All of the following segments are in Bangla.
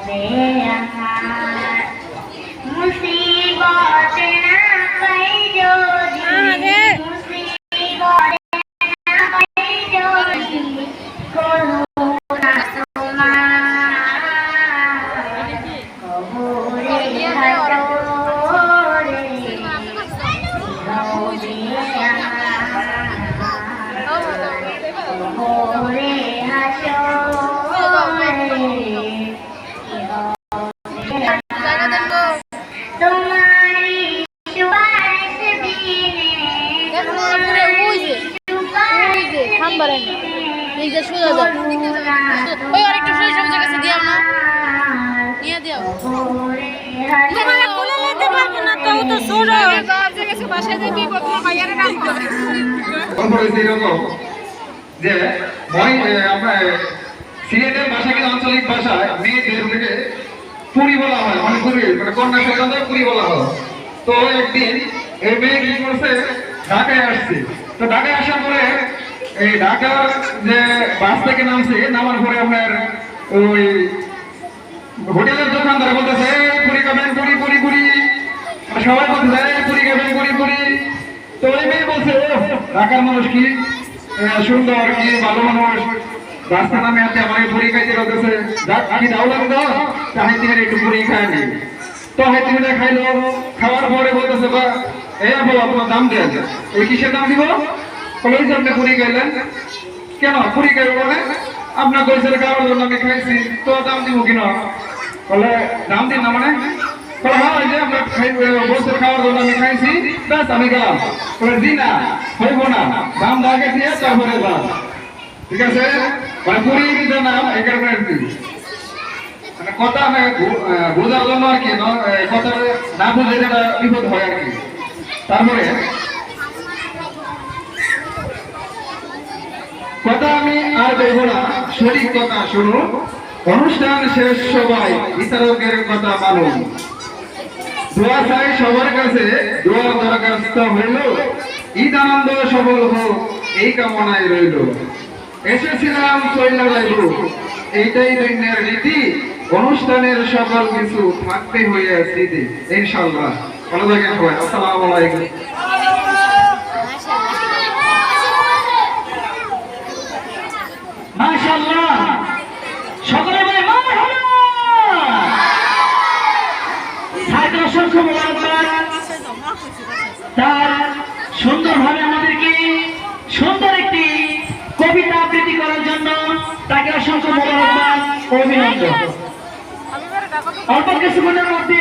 से मुसीबत ना जो मुसीबत ना जो যে, না। এই যে সোজা যাও। ওই আরেকটা সোজা সোজা কাছে দিয়াও না। নিয়ে দিও। তোমার কোলে নিতে পারব না, তাও তো ছোট। গল্প হয়েছে এরকম যে মই আমরা সিলেটের ভাষা কিন্তু আঞ্চলিক ভাষায় মেয়েদের থেকে পুরি বলা হয় মানে পুরি মানে কন্যা সন্তানদের পুরি বলা হয় তো একদিন এই মেয়ে কি করছে ঢাকায় আসছে তো ঢাকায় আসার পরে এই ঢাকার যে বাস থেকে নামছে নামার পরে আপনার ওই হোটেলের দোকানদার বলতেছে "এই, পুরি খাবেন পুরি পুরি পুরি। সবাই বলতেছে "এই, পুরি খাবেন পুরি পুরি। তো ওই মেয়ে বলছে "ও, ঢাকার মানুষ কি সুন্দর কি ভালো মানুষ। রাস্তা নামে আছে আমার পুরি খাইতে বলতেছে আমি দাও লাগে দাও তাহাই থেকে একটু পুরি খাই নি। তো হাই থেকে খাইলো খাওয়ার পরে বলতেছে বা এই আপু আপনার দাম দেন। এই কিসের দাম দিব? বলে "ওই যে আপনি পুরি খাইলেন কেন? পুরি খাইব বলে আপনার কইসের খাওয়ার জন্য আমি খাইছি। তো দাম দিব কিনা বলে, দাম দিন না মানে? হ্যাঁ যে আপনার খাই বসের খাওয়ার জন্য আমি খাইছি। ব্যাস গেলাম। না দাম দাগে দিয়ে তারপরে দাম। ঠিক আছে? মানে পুরি দিতে নাম এই কারণে মানে কথা আমি বোঝার জন্য আর কি কথা না যেটা বিপদ হয় আর কি। তারপরে কথা আমি আর দেব না। সঠিক কথা শুনুন। অনুষ্ঠান শেষ সবাই বিচারকের কথা মানুন। দোয়া চাই সবার কাছে দোয়ার দরখাস্ত হইল। ঈদ আনন্দ সফল হোক, এই কামনায় রইল। এসেছিলাম চইলা যাইব এইটাই দৈন্যের রীতি অনুষ্ঠানের সকল কিছু থাকতে হইয়া স্মৃতি ইনশাল্লাহ ভালো থাকেন সবাই। আসসালামু আলাইকুম মাশাআল্লাহ সকলে বলে মারহাবা সাইদ অসংখ্য মোবারকবাদ তার সুন্দরভাবে আমাদেরকে সুন্দর একটি কবিতা আবৃত্তি করার জন্য তাকে অসংখ্য মোবারকবাদ অভিনন্দন। অল্প কিছুক্ষণের মধ্যে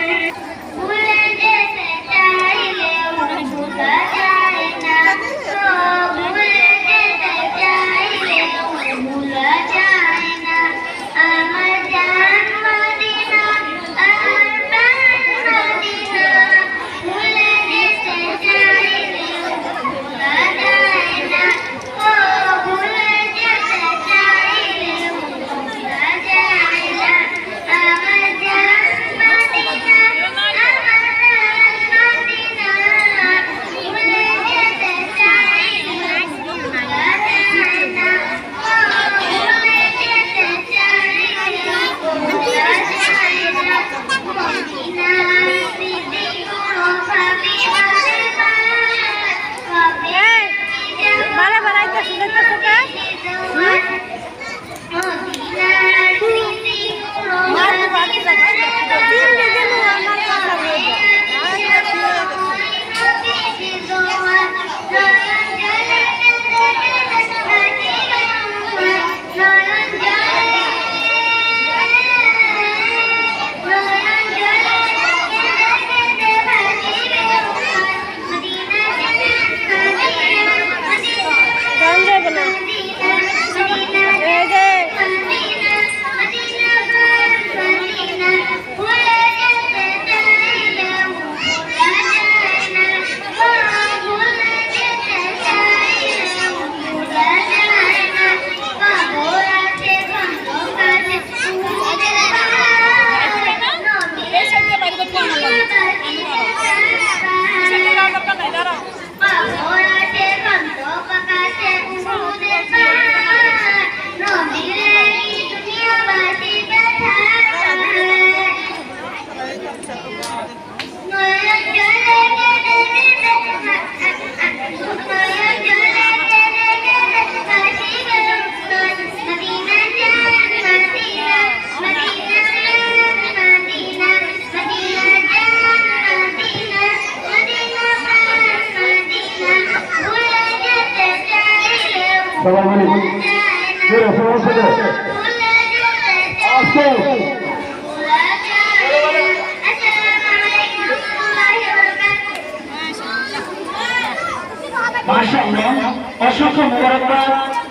অসংখ্য মোবারকবাদ।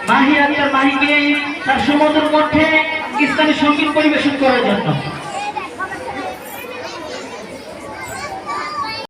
মাহি আক্তার মাহিকে তার সমুদ্র মধ্যে ইসলামী সংগীত পরিবেশন করার জন্য।